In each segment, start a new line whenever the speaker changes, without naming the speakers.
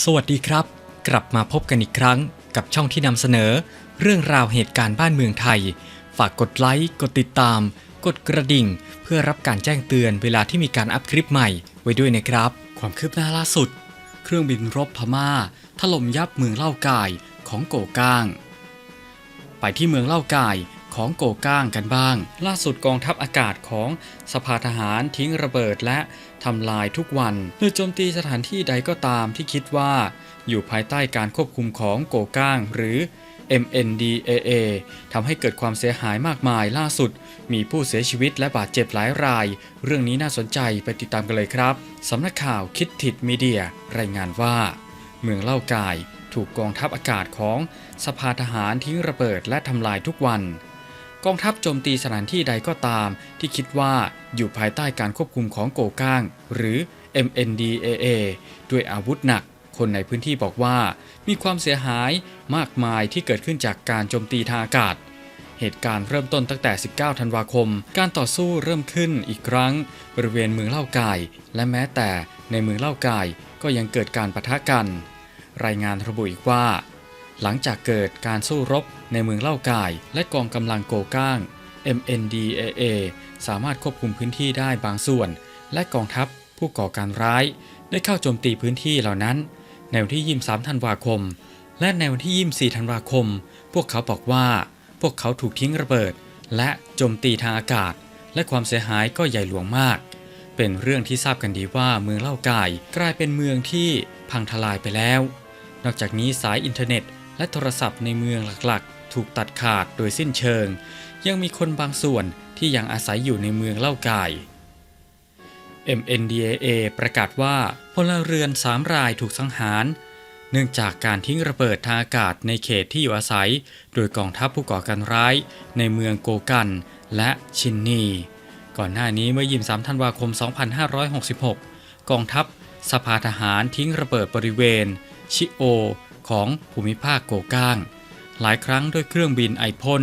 สวัสดีครับ กลับมาพบกันอีกครั้งกับช่องที่นำเสนอ เรื่องราวเหตุการณ์บ้านเมืองไทย ฝากกดไลค์ กดติดตาม กดกระดิ่ง เพื่อรับการแจ้งเตือนเวลาที่มีการอัพคลิปใหม่ไว้ด้วยนะครับ ความคืบหน้าล่าสุด เครื่องบินรบพม่า ถล่มยับเมืองเล่ากายของโกก้าง ไปที่เมืองเล่ากาย ของโกก้างกันบ้าง ล่าสุดกองทัพอากาศของสภาทหารทิ้งระเบิดและทำลายทุกวันเพื่อโจมตีสถานที่ใดก็ตามที่คิดว่า อยู่ภายใต้การควบคุมของโกก้างหรือ MNDAA ทำให้เกิดความเสียหายมากมายล่าสุด มีผู้เสียชีวิตและบาดเจ็บหลายราย เรื่องนี้น่าสนใจไปติดตามกันเลยครับสำนักข่าวคิดทิดมีเดีย รายงานว่า เมืองเล่ากาย ถูกกองทัพอากาศของสภาทหารทิ้งระเบิดและทำลายทุกวัน กองทัพโจมตีสถานที่ใดก็ตาม ที่คิดว่าอยู่ภายใต้การควบคุมของโกก้าง หรือ MNDAA ด้วยอาวุธหนัก คนในพื้นที่บอกว่า มีความเสียหายมากมายที่เกิดขึ้นจากการโจมตีทางอากาศ เหตุการณ์เริ่มต้นตั้งแต่ 19 ธันวาคม การต่อสู้เริ่มขึ้นอีกครั้ง บริเวณเมืองเล่ากาย และแม้แต่ในเมืองเล่ากายก็ยังเกิดการปะทะกัน รายงานระบุอีกว่า หลังจากเกิดการสู้รบในเมืองเล่ากาย และกองกำลังโกก้าง MNDAA สามารถควบคุมพื้นที่ได้บางส่วน และกองทัพผู้ก่อการร้าย ได้เข้าโจมตีพื้นที่เหล่านั้น ในวันที่ 23 ธันวาคม และในวันที่ 24 ธันวาคม พวกเขาบอกว่า พวกเขาถูกทิ้งระเบิด และโจมตีทางอากาศ และความเสียหายก็ใหญ่หลวงมาก เป็นเรื่องที่ทราบกันดีว่าเมืองเล่ากาย กลายเป็นเมืองที่พังทลายไปแล้ว นอกจากนี้สายอินเทอร์เน็ต และโทรศัพท์ในเมืองหลักๆ ถูกตัดขาดโดยสิ้นเชิง ยังมีคนบางส่วนที่ยังอาศัยอยู่ในเมืองเล่ากาย MNDAA ประกาศว่าพลเรือน3รายถูกสังหาร เนื่องจากการทิ้งระเบิดทางอากาศในเขตที่อยู่อาศัย โดยกองทัพผู้ก่อการร้ายในเมืองโกกันและชินนี ก่อนหน้านี้เมื่อ 23 ธันวาคม 2566 กองทัพสภาทหารทิ้งระเบิดบริเวณ ชิโอ ของภูมิภาคโกก้าง หลายครั้งด้วยเครื่องบินไอพ่น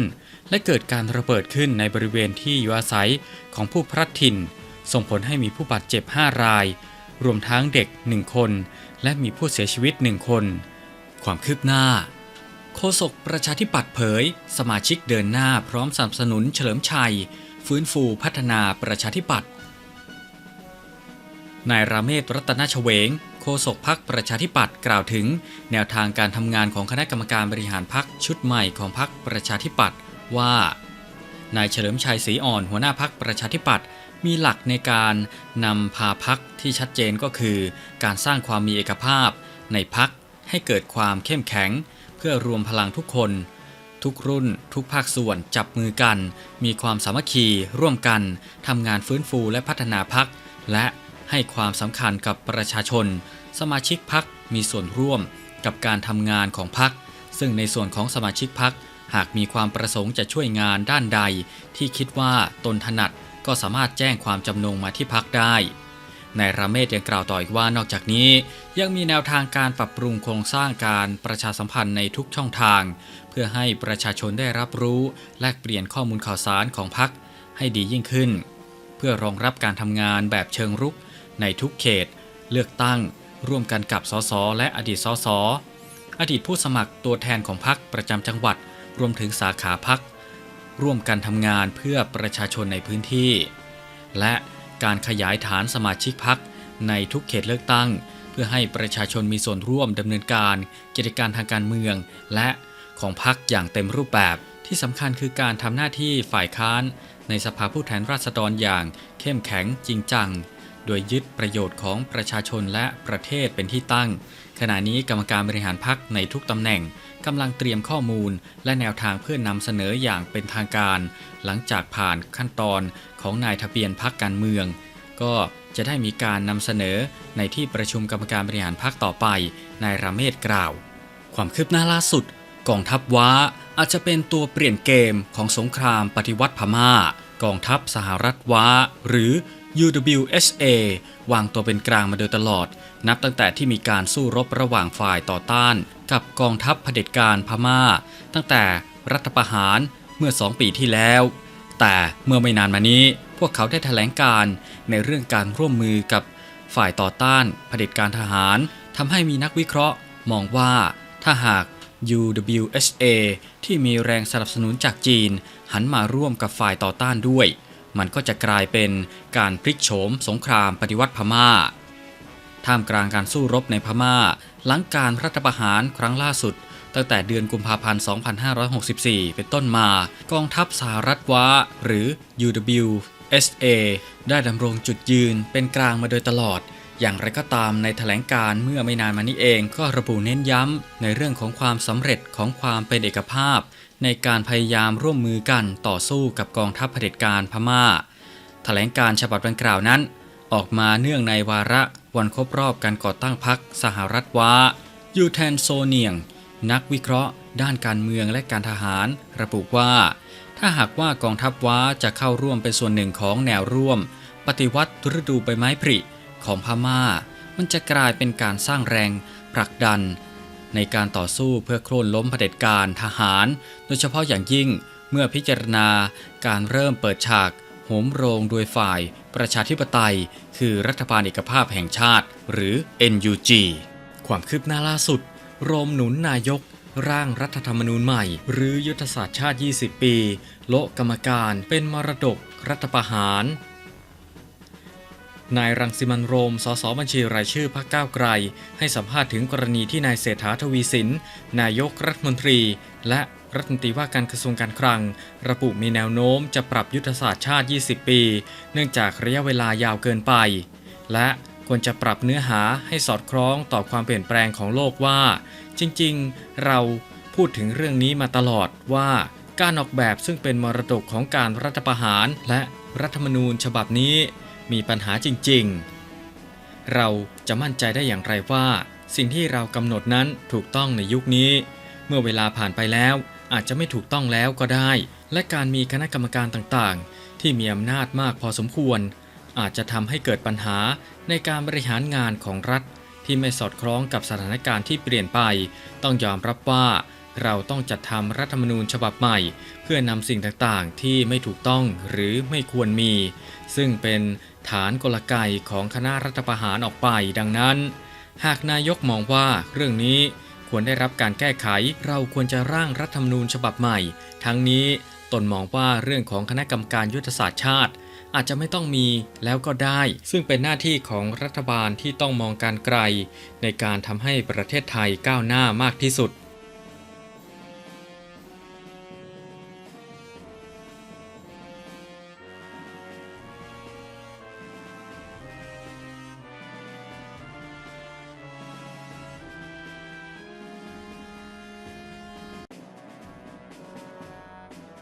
และเกิดการระเบิดขึ้นในบริเวณที่อยู่อาศัยของผู้พลัดถิ่น ส่งผลให้มีผู้บาดเจ็บ 5 ราย รวมทั้งเด็ก 1 คน และมีผู้เสียชีวิต 1 คน ความคืบหน้า โฆษกประชาธิปัตย์เผย สมาชิกเดินหน้าพร้อมสนับสนุนเฉลิมชัย ฟื้นฟูพัฒนาประชาธิปัตย์ นายราเมศรัตนชเวง โฆษกพักประชาธิปัตย์กล่าวถึง แนวทางการทำงานของคณะกรรมการบริหารพักชุดใหม่ของพักประชาธิปัตย์ว่านายเฉลิมชัยศรีอ่อนหัวหน้าพักประชาธิปัตย์มีหลักในการนำพาพักที่ชัดเจนก็คือ การสร้างความมีเอกภาพ ในพักให้เกิดความเข้มแข็ง เพื่อรวมพลังทุกคน ทุกรุ่น ทุกภาคส่วนจับมือกัน มีความสามัคคีร่วมกันทำงานฟื้นฟูและพัฒนาพักและ ให้ความสำคัญกับประชาชน สมาชิกพักมีส่วนร่วมกับการทำงานของพัก ซึ่งในส่วนของสมาชิกพักหากมีความประสงค์จะช่วยงานด้านใด ที่คิดว่าตนถนัดก็สามารถแจ้งความจำนงมาที่พักได้นายราเมศยังกล่าวต่ออีกว่านอกจากนี้ ยังมีแนวทางการปรับปรุงโครงสร้างการประชาสัมพันธ์ในทุกช่องทาง เพื่อให้ประชาชนได้รับรู้แลกเปลี่ยนข้อมูลข่าวสารของพักให้ดียิ่งขึ้น เพื่อรองรับการทำงานแบบเชิงรุก ในทุกเขต เลือกตั้ง ร่วมกันกับสสและอดีตสสอดีตผู้สมัครตัวแทนของพักประจำจังหวัด รวมถึงสาขาพักร่วมกันทำงานเพื่อประชาชนในพื้นที่ และการขยายฐานสมาชิกพักในทุกเขตเลือกตั้ง เพื่อให้ประชาชนมีส่วนร่วมดำเนินการกิจการทางการเมือง และของพักอย่างเต็มรูปแบบที่สำคัญคือการทำหน้าที่ฝ่ายค้านในสภาผู้แทนราษฎรอย่างเข้มแข็งจริงจัง โดยยึดประโยชน์ของประชาชนและประเทศเป็นที่ตั้ง ขณะนี้กรรมการบริหารพักในทุกตำแหน่งกำลังเตรียมข้อมูล และแนวทางเพื่อนนำเสนออย่างเป็นทางการ หลังจากผ่านขั้นตอนของนายทะเบียนพักการเมือง ก็จะได้มีการนำเสนอในที่ประชุมกรรมการบริหารพักต่อไปนายราเมศกล่าว ความคืบหน้าล่าสุดกองทัพว้าอาจจะเป็นตัวเปลี่ยนเกมของสงครามปฏิวัติพม่า กองทัพสหรัฐว้า หรือ UWSA วางตัวเป็นกลางมาโดยตลอด นับตั้งแต่ที่มีการสู้รบระหว่างฝ่ายต่อต้าน กับกองทัพเผด็จการพม่า ตั้งแต่รัฐประหารเมื่อสองปีที่แล้ว แต่เมื่อไม่นานมานี้ พวกเขาได้แถลงการในเรื่องการร่วมมือกับฝ่ายต่อต้านเผด็จการทหารทำให้มีนักวิเคราะห์ มองว่าถ้าหาก UWSA ที่มีแรงสนับสนุนจากจีน หันมาร่วมกับฝ่ายต่อต้านด้วย มันก็จะกลายเป็นการพลิกโฉมสงครามปฏิวัติพม่า ท่ามกลางการสู้รบในพม่า หลังการรัฐประหารครั้งล่าสุด ตั้งแต่เดือนกุมภาพันธ์ 2564 เป็นต้นมา กองทัพสหรัฐว้าหรือ UWSA ได้ดำรงจุดยืนเป็นกลางมาโดยตลอด อย่างไรก็ตามในแถลงการเมื่อไม่นานมานี้เองก็ระบุเน้นย้ำในเรื่องของความสำเร็จของความเป็นเอกภาพ ในการพยายามร่วมมือกันต่อสู้กับกองทัพเผด็จการพม่าแถลงการฉบับดังกล่าวนั้น ออกมาเนื่องในวาระวันครบรอบการก่อตั้งพรรคสหรัฐวายูแทนโซเนียง นักวิเคราะห์ ด้านการเมืองและการทหาร ระบุว่า ถ้าหากว่ากองทัพว้าจะเข้าร่วมเป็นส่วนหนึ่งของแนวร่วม ปฏิวัติฤดูใบไม้ผลิ ของพม่า มันจะกลายเป็นการสร้างแรงผลักดัน ในการต่อสู้เพื่อโค่นล้มเผด็จการทหาร โดยเฉพาะอย่างยิ่งเมื่อพิจารณาการเริ่มเปิดฉากโหมโรงโดยฝ่ายประชาธิปไตย คือรัฐบาลเอกภาพแห่งชาติ หรือ NUG ความคืบหน้าล่าสุด โรมหนุนนายก ร่างรัฐธรรมนูญใหม่ หรือยุทธศาสตร์ชาติ 20 ปี โละกรรมการเป็นมรดกรัฐประหาร นายรังสิมันโรม สสบัญชีรายชื่อพรรคก้าวไกล ให้สัมภาษณ์ถึงกรณีที่นายเศรษฐาทวีสิน นายกรัฐมนตรี และรัฐมนตรีว่าการกระทรวงการคลัง ระบุมีแนวโน้มจะปรับยุทธศาสตร์ชาติ 20 ปี เนื่องจากระยะเวลายาวเกินไป และควรจะปรับเนื้อหาให้สอดคล้องต่อความเปลี่ยนแปลงของโลกว่า จริงๆ เราพูดถึงเรื่องนี้มาตลอดว่าการออกแบบซึ่งเป็นมรดกของการรัฐประหารและรัฐธรรมนูญฉบับนี้ มีปัญหาจริงๆ เราจะมั่นใจได้อย่างไรว่า สิ่งที่เรากำหนดนั้นถูกต้องในยุคนี้ เมื่อเวลาผ่านไปแล้วอาจจะไม่ถูกต้องแล้วก็ได้ และการมีคณะกรรมการต่างๆ ที่มีอำนาจมากพอสมควร อาจจะทำให้เกิดปัญหาในการบริหารงานของรัฐ ที่ไม่สอดคล้องกับสถานการณ์ที่เปลี่ยนไป ต้องยอมรับว่า เราต้องจัดทำรัฐธรรมนูญฉบับใหม่ เพื่อนำสิ่งต่างๆ ที่ไม่ถูกต้องหรือไม่ควรมี ซึ่งเป็นฐานกลไกของคณะรัฐประหารออกไปดังนั้น หากนายกมองว่าเรื่องนี้ควรได้รับการแก้ไขเราควรจะร่างรัฐธรรมนูญฉบับใหม่ ทั้งนี้ตนมองว่าเรื่องของคณะกรรมการยุทธศาสตร์ชาติ อาจจะไม่ต้องมีแล้วก็ได้ ซึ่งเป็นหน้าที่ของรัฐบาลที่ต้องมองการไกล ในการทำให้ประเทศไทยก้าวหน้ามากที่สุด